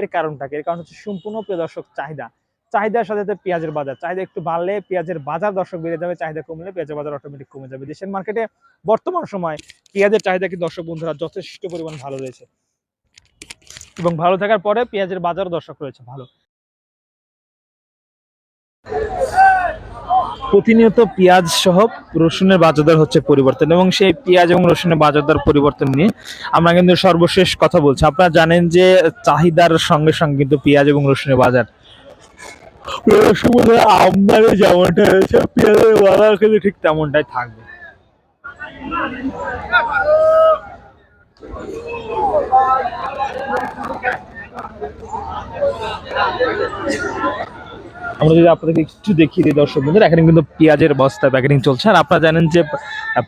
এর কারণটা কি? এর কারণ হচ্ছে সম্পূর্ণ প্রিয় দর্শক চাহিদা। চাহিদার সাথে সাথে পেঁয়াজের বাজার। চাহিদা একটু বাড়লে পেঁয়াজের বাজার দর্শক বেড়ে যাবে, চাহিদা কমলে পেঁয়াজের বাজার অটোমেটিক কমে যাবে। দেশের মার্কেটে বর্তমান সময় পেঁয়াজের চাহিদা কি দর্শক বন্ধুরা যথেষ্ট পরিমাণ ভালো রয়েছে। এবং ভালো থাকার পরে পেঁয়াজের বাজার দর্শক রয়েছে ভালো। প্রতিনিয়ত পেঁয়াজ সহ রসুনের বাজার দর হচ্ছে পরিবর্তন এবং সেই পেঁয়াজ এবং রসুনের বাজারদর পরিবর্তন নিয়ে আমরা কিন্তু সর্বশেষ কথা বলছি। আপনারা জানেন যে চাহিদার সঙ্গে সঙ্গে কিন্তু পেঁয়াজ এবং রসুনের বাজার আমদানি যেমনটা রয়েছে পেঁয়াজের বাজার কিন্তু ঠিক তেমনটাই থাকবে। আমরা যদি আপনাদেরকে একটু দেখিয়ে দিই, দর্শক বন্ধুরা, এখানে কিন্তু পেঁয়াজের বস্তা প্যাকেটিং চলছে। আর আপনারা জানেন যে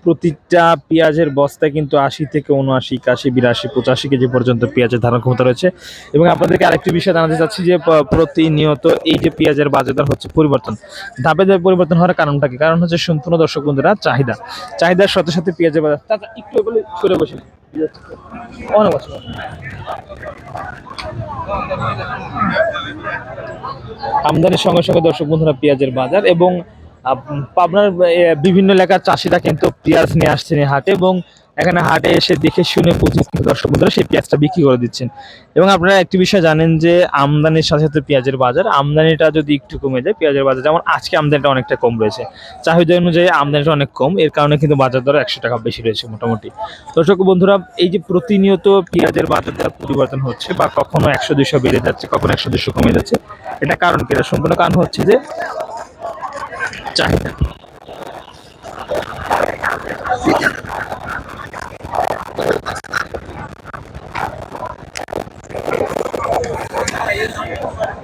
প্রতিটা পেঁয়াজের বস্তায় কিন্তু আশি থেকে উনআশি, একাশি, বিরাশি, পঁচাশি কেজি পর্যন্ত পেঁয়াজের ধারণ ক্ষমতা রয়েছে। এবং আপনাদেরকে আরেকটি বিষয় জানাতে চাচ্ছি যে প্রতিনিয়ত এই যে পেঁয়াজের বাজার দর হচ্ছে পরিবর্তন, ধাপে ধাপে পরিবর্তন হওয়ার কারণটা কি? কারণ হচ্ছে সম্পূর্ণ দর্শক বন্ধুরা, চাহিদা। চাহিদার সাথে সাথে পেঁয়াজের বাজার একটু সরে বসে। অনেক বছর। আমদানির সঙ্গে সঙ্গে দর্শক বন্ধুরা, পেঁয়াজের বাজার এবং পাবনার বিভিন্ন এলাকার চাষিরা কিন্তু পেঁয়াজ নিয়ে আসছেন হাটে এবং এখানে হাটে এসে দেখে শুনে পঁচিশ কিন্তু দর্শক বন্ধুরা সেই পেঁয়াজটা বিক্রি করে দিচ্ছেন। এবং আপনারা একটি বিষয় জানেন যে, আমদানির সাথে সাথে পেঁয়াজের বাজার, আমদানিটা যদি একটু কমে যায়, পেঁয়াজের বাজার, যেমন আজকে আমদানিটা অনেকটা কম রয়েছে। চাহিদা অনুযায়ী আমদানিটা অনেক কম, এর কারণে কিন্তু বাজার দর একশো টাকা বেশি রয়েছে মোটামুটি। দর্শক বন্ধুরা, এই যে প্রতিনিয়ত পেঁয়াজের বাজার দর পরিবর্তন হচ্ছে বা কখনো একশো দুইশো বেড়ে যাচ্ছে, কখনো একশো দুশো কমে যাচ্ছে, এটা কারণ এটা সম্পূর্ণ কারণ হচ্ছে যে, চাহিদা।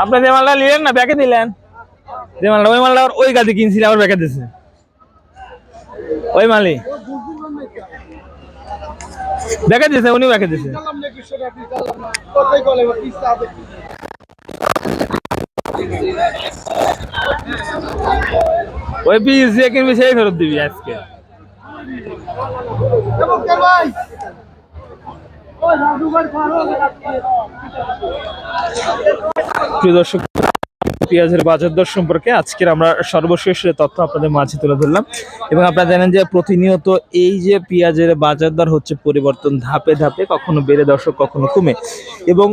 আপনি যে মালটা নিলেন না ব্যাকে দিলেন? যে মালটা, ওই মালটা ওই গাড়ি কিনছিল, আবার ব্যাকে দিছে। ওই মালি ব্যাকে দিছে উনি ব্যাকে দিছে। ওই পিস দিয়ে কিনবি, সেই ফেরত দিবি আজকে। প্রিয় দর্শক, পেঁয়াজের বাজার দর সম্পর্কে আজকের আমরা সর্বশেষ তথ্য আপনাদের মাঝে তুলে ধরলাম। এবং আপনারা জানেন যে প্রতিনিয়ত এই যে পেঁয়াজের বাজার দর হচ্ছে পরিবর্তন ধাপে ধাপে, কখনো বেড়ে, দর্শক কখনো কমে। এবং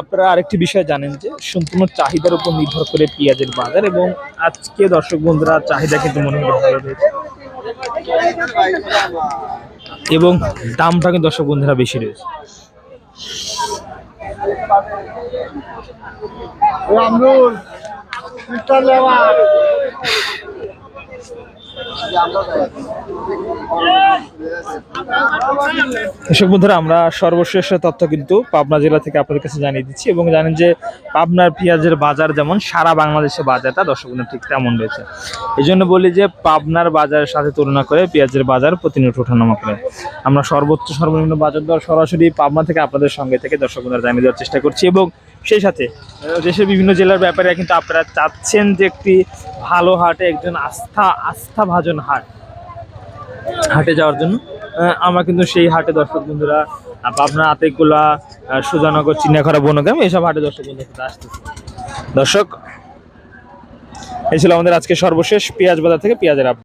আপনারা আরেকটি বিষয় জানেন যে সম্পূর্ণ চাহিদার উপর নির্ভর করে পেঁয়াজের বাজার এবং আজকে দর্শক বন্ধুরা চাহিদা কিন্তু মনে হয় ভালো রয়েছে। এবং দামটা কিন্তু দর্শক বন্ধুরা বেশি রয়েছে। রামরুল মিস্টার লেবার দর্শক বন্ধুরা, আমরা সর্বশেষ তথ্য কিন্তু পাবনা জেলা থেকে আপনাদের কাছে জানিয়ে দিচ্ছি এবং জানেন যে পাবনার পেঁয়াজের বাজার যেমন সারা বাংলাদেশে বাজারটা দর্শক ঠিক তেমন রয়েছে। এই জন্য বলি যে পাবনার বাজারের সাথে তুলনা করে পেঁয়াজের বাজার প্রতিনিয়ত ওঠানামা করে। আমরা সর্বোচ্চ সর্বনিম্ন বাজার দর সরাসরি পাবনা থেকে আপনাদের সঙ্গে থেকে দর্শক বন্ধুরা জানিয়ে দেওয়ার চেষ্টা করছি এবং সেই সাথে। দেশের বিভিন্ন জেলার ব্যাপারে কিন্তু আপনারা চাচ্ছেন যে একটি ভালো হাটে একজন আস্থা আস্থা ভাজন হাট। হাটে যাওয়ার জন্য। আমরা কিন্তু সেই হাটে দর্শক বন্ধুরা আতেকুলা আহ, সুজানগর চিনিয়াখরা বনগ্রাম এইসব হাটে দর্শক বন্ধুরা কিন্তু আসতেছে। দর্শক এই ছিল আমাদের আজকে সর্বশেষ পেঁয়াজ বাজার থেকে পেঁয়াজের আপ